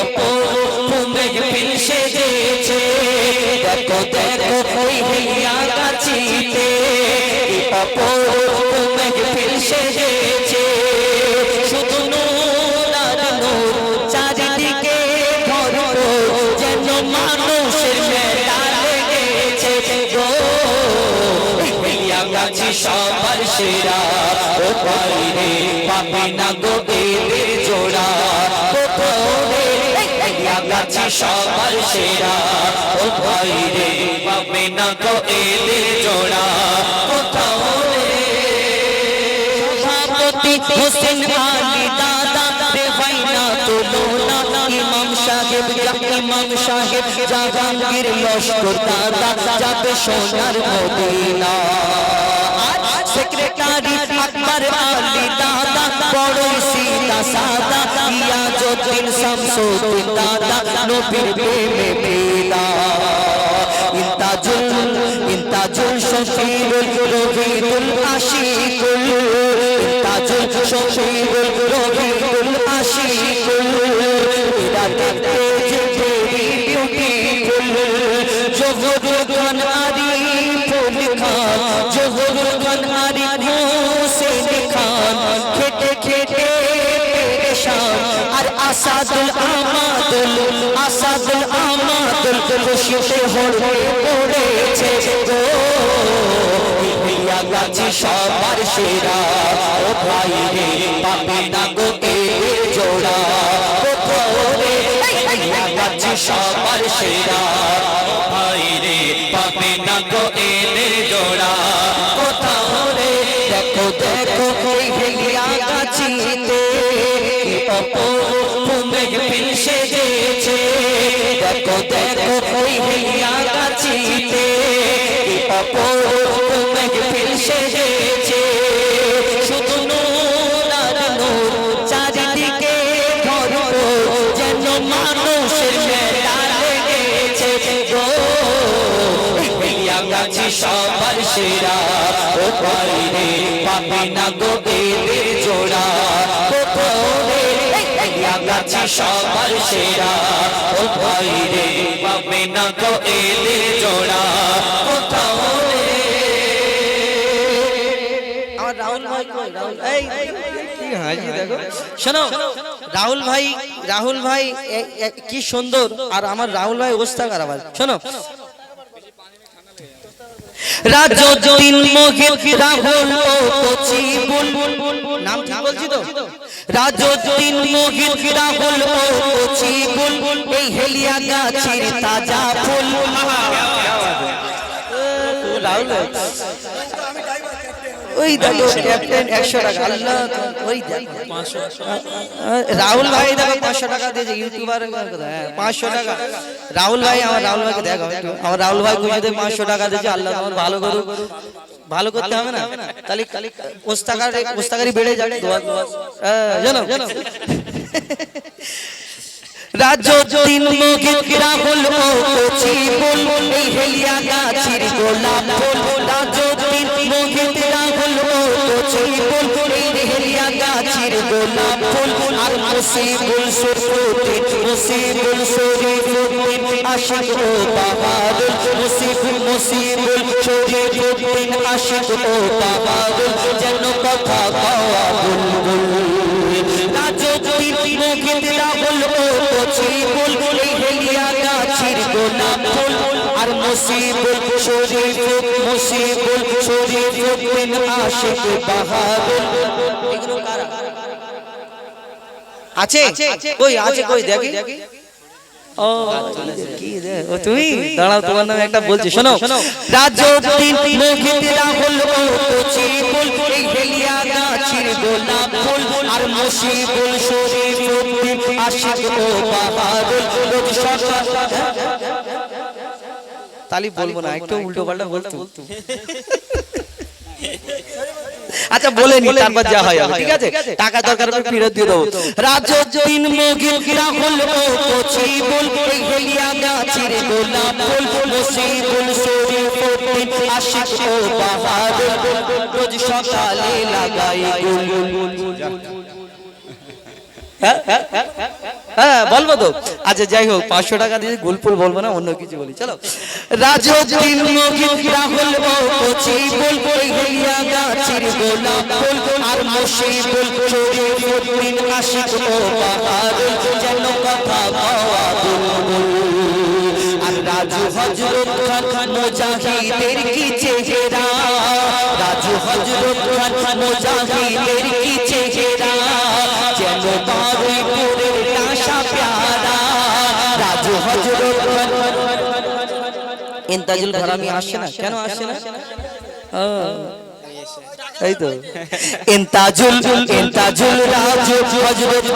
অপরূপ মেঘবিল সেজেছে। দেখো দেখো, ওই মেঘবিল সেজেছে। শুধু ভরপুর যেন সবার সেরা। পাবি না গো গাছি সবার সেরা। ও ভাই পাবি না গো এদের জোড়া? কোথাও রে? সভাপতি হোসেন আলী দাদা, রে ভাইনা তুলনা ইমাম সাহেব ইমাম সাহেব জাহাঙ্গীর লস্কর দাদা যাবে সোনার মদিনা। সেক্রেটারি আকবর আলী দাদা সাদা ইয়াজুদ্দিন শামসুদ্দিন দাদা, নবীর প্রেমে পিলা ইন্তাজুল ইন্তাজুল শফিউল রবিউল আশিকুল। ইন্তাজুল শফিউল রবিউল আশিকুল। এরা দেখতে যে বিউটিফুল। জোহর খান আসাদুল আমাদুল আসাদুল আমাদুল খুশিতে হড়ে পড়েছে গো। গাছি সবার সেরা, ও ভাই রে পাবি না গো এদের জোড়া। কোথাও রে ইয়া গাছি সবার সেরা ভাই রে পাবি না গো দেখো ওই হেলিয়া গাছিতে অপরূপ মেঘবিল সেজেছে শুধু নূর নূর চারিদিকে ভরপুর যেন মানুষের মেলা লেগেছে গো হেলিয়া গাছি সবার সেরা ও ভাই রে পাবি না গো এদের জোড়া গাছি সবার সেরা। ও ভাই রে পাবি না গো এদের জোড়া। কোথাও রাহুল ভাই কই? রাহুল এই কি হাজি দেখো। শোনো রাহুল ভাই রাহুল কি সুন্দর। আর আমার রাহুল ভাই অবস্থা খারাপ আছে। শোনো। মোহিত রাহুল নাম ঠিক বলছি তো? রাজদ্দিন মোহিত রাহুল এই হেলিয়া গাছের তাজা ফুল। ওই একশো টাকা। রাহুল ভাই দেখো পাঁচশো টাকা দিয়েছে, ইউটিউবার হ্যাঁ পাঁচশো টাকা। রাহুল ভাই, আমার রাহুল ভাইকে দেখো আমার রাহুল ভাই পাঁচশো টাকা দিয়েছে, আল্লাহ ভালো করুক। ভালো করতে হবে না? তাহলে ওস্তাকার ওস্তাকারি বেড়ে যাবে দোয়া দোয়া হ্যাঁ, জানো? জানো। রাজদ্দিন মোহিত ও কচি বুলবুল এই হেলিয়া গাছের গোলাপ ফুল। রাজদ্দিন মোহিত রাহুল ও কচি বুলবুল এই হেলিয়া গাছের গোলাপ ফুল। আর মুসিবুল সুরফুদ্দিন মুসিবুল শরীফুদ্দিন আশিক ও বাহাদুর মুসিবুল মুসিবুল শরীফুদ্দিন আশিক ও বাহাদুর যেন কথা কওয়া বুলবুল রাজদ্দিন মোহিত রাহুল ও কচি বুলবুল এই হেলিয়া গাছের গোলাপ ফুল আর আশিক বাহাদুর এগুলো কারা আছে কই আছে কই দেখি ও কি রে ও তুমি দাঁড়াও তোমার নামে একটা বলছি শোনো রাজদ্দিন মোহিত রাহুল কচি এই হেলিয়া গাছের গোলাপ ফুল আর শরীফুদ্দিন আশিক ও রোজ সকাল তালি বলব না একটু উল্টো পাল্টা বলতো আচ্ছা বলে নি তারপর যা হয় ঠিক আছে? টাকা দরকার হলে ফেরত দিয়ে দেবো। রাজদ্দিন মোহিত রাহুল ও কচি বল হেলিয়া গাছের গোলাপ ফুল মুসিবুল শরীফুদ্দিন আশিক ও বাহাদুর রোজ সকালে লাগাই গুল। হ্যাঁ হ্যাঁ, হ্যাঁ, হ্যাঁ বলব তো। আচ্ছা যাই হোক পাঁচশো টাকা দিয়ে অন্য কিছু চলো। রাজো হজরত কি বারুইপুরের টাসা প্যারা রাজু হজরত ইন্তাজুল ঘরামি আসছে না? কেন আসছে না? এই তো। ইন্তাজুল ইন্তাজুল রাজু, হযরত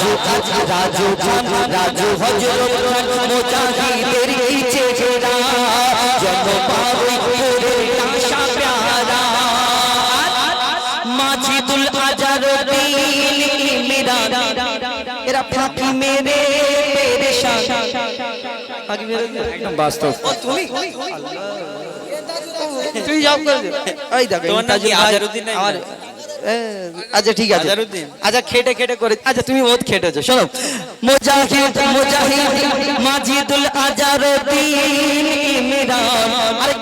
রাজু রাজু খান রাজু হযরত খান মুজাহিদের কি চেহারা যেন বারুইপুরের নাশা প্যারা মাজিদুল আজারুদ্দিন ইমরান এরা ফাঁকি মেরে পেরেশান ফাঁকি মেরে একদম বাস্তব ও, তুমি তুই জব করে। এই দেখো তোমার নাম আজারউদ্দিন এ, আচ্ছা ঠিক আছে। আচ্ছা খেটে খেটে করে। আচ্ছা তুমি বহুত খেটেছো শোনো। মুজাহিদ মুজাহিদ মাজিদুল আজারুদ্দিন ইমরান আর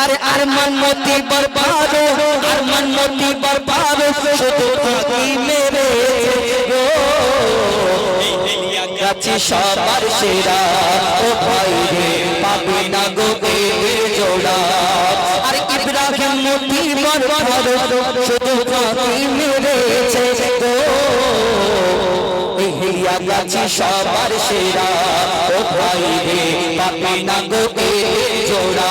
আরে আরমান মতি বরবাদ, আরমান মতি বরবাদ, শুধু ফাঁকি মেরেছে গো কাছে সবার সেরা, ও ভাই রে, পাবে না গো জোড়া। আর ইব্রাহিম মতি বরবাদ, শুধু ফাঁকি মেরেছে গো হেলিয়া গাছি সবার সেরা, ও ভাই রে, পাবে না গো জোড়া।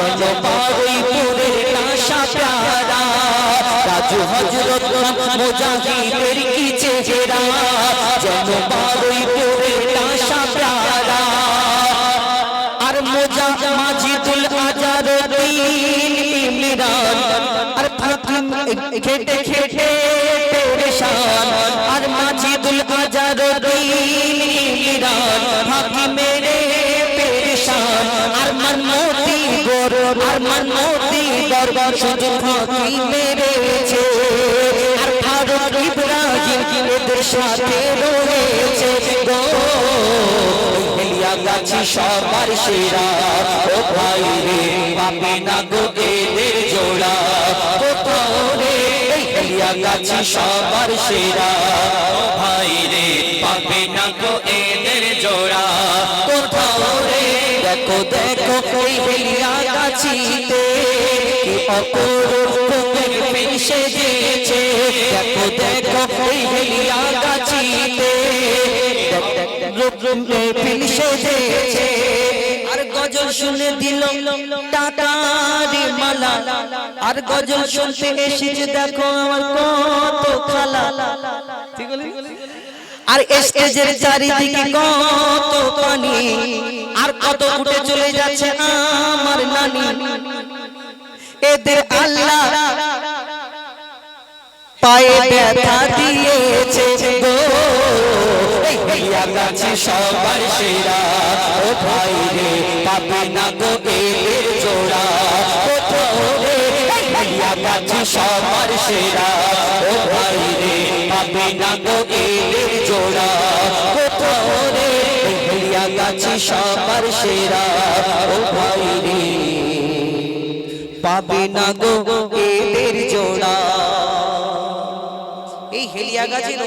যেন বারুইপুরের নাশা প্যারা। রাজু হজরত মুজাহিদের কি চেহারা? যেন বারুইপুরের নাশা প্যারা। আর মোজা মাজিদুল আজারুদ্দিন ইমরান। আর ফাতিম খেটে খেটে পেরেশান। আর মাজিদুল আজারুদ্দিন ইমরান। ফাঁকি গর আর ফাঁকি মেরেছে। আর ফারুক ইব্রাহিম এদের সাথে রয়েছে গো? হেলিয়া গাছি সবার সেরা। ও ভাই রে পাবে না গো এদের জোড়া। কোথাও রে হেলিয়া গাছি সবার সেরা। ও ভাই রে পাবে না গো এদের জোড়া। কোথাও রে দেখো দেখো, এই হেলিয়া গাছিতে কি অপরূপ প্রেম সেজেছে। দেখো দেখো, এই হেলিয়া গাছিতে পিন সেজেছে। আর গজল শুনে দিল টাটার মালা, আর গজল শুনতে এসেছে, দেখো আমার কত খালা। ঠিক আর স্টেজের চারিদিকে কত পানি আর কত উঠে চলে যাচ্ছে আমার নানি। এদের আল্লাহ পায়ে ব্যথা দিয়েছে গো। হেলিয়া গাছে সবার সেরা। ও ভাই রে পাবে না গো এদের সবার সেরা। ও ভাই রে পাবে না গো এদের জোড়া। কোথাও রে এই হেলিয়া সবার সেরা। ও ভাই রে পাবে না গো এদের জোড়া। এই হেলিয়া গাছের